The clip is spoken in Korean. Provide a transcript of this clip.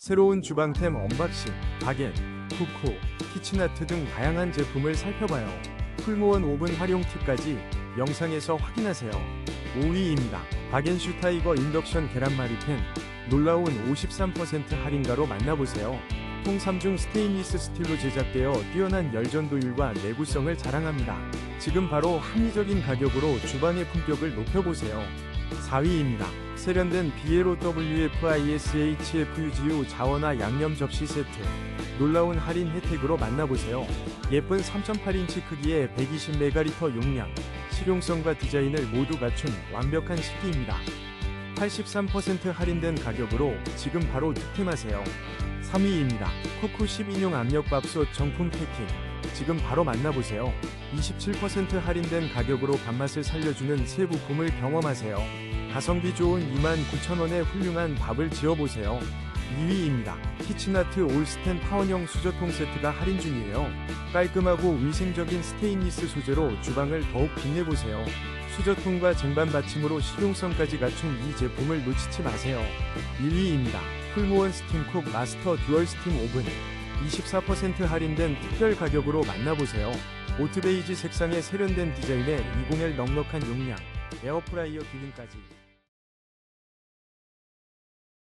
새로운 주방템 언박싱, 바겐, 쿠쿠, 키친아트 등 다양한 제품을 살펴봐요. 풀무원 오븐 활용 팁까지 영상에서 확인하세요. 5위입니다. 바겐슈 타이거 인덕션 계란말이 팬 놀라운 53% 할인가로 만나보세요. 통 3중 스테인리스 스틸로 제작되어 뛰어난 열전도율과 내구성을 자랑합니다. 지금 바로 합리적인 가격으로 주방의 품격을 높여보세요. 4위입니다. 세련된 비에로 WFISHFUGU 자원화 양념 접시 세트. 놀라운 할인 혜택으로 만나보세요. 예쁜 3.8인치 크기의 120메가리터 용량, 실용성과 디자인을 모두 갖춘 완벽한 식기입니다. 83% 할인된 가격으로 지금 바로 득템하세요. 3위입니다. 쿠쿠 10인용 압력밥솥 정품 패킹. 지금 바로 만나보세요. 27% 할인된 가격으로 밥맛을 살려주는 새 부품을 경험하세요. 가성비 좋은 29,000원에 훌륭한 밥을 지어보세요. 2위입니다. 키친아트 올스텐 파원형 수저통 세트가 할인 중이에요. 깔끔하고 위생적인 스테인리스 소재로 주방을 더욱 빛내보세요. 수저통과 쟁반 받침으로 실용성까지 갖춘 이 제품을 놓치지 마세요. 1위입니다. 풀무원 스팀쿡 마스터 듀얼 스팀 오븐. 24% 할인된 특별 가격으로 만나보세요. 오트 베이지 색상의 세련된 디자인에 20L 넉넉한 용량, 에어프라이어 기능까지.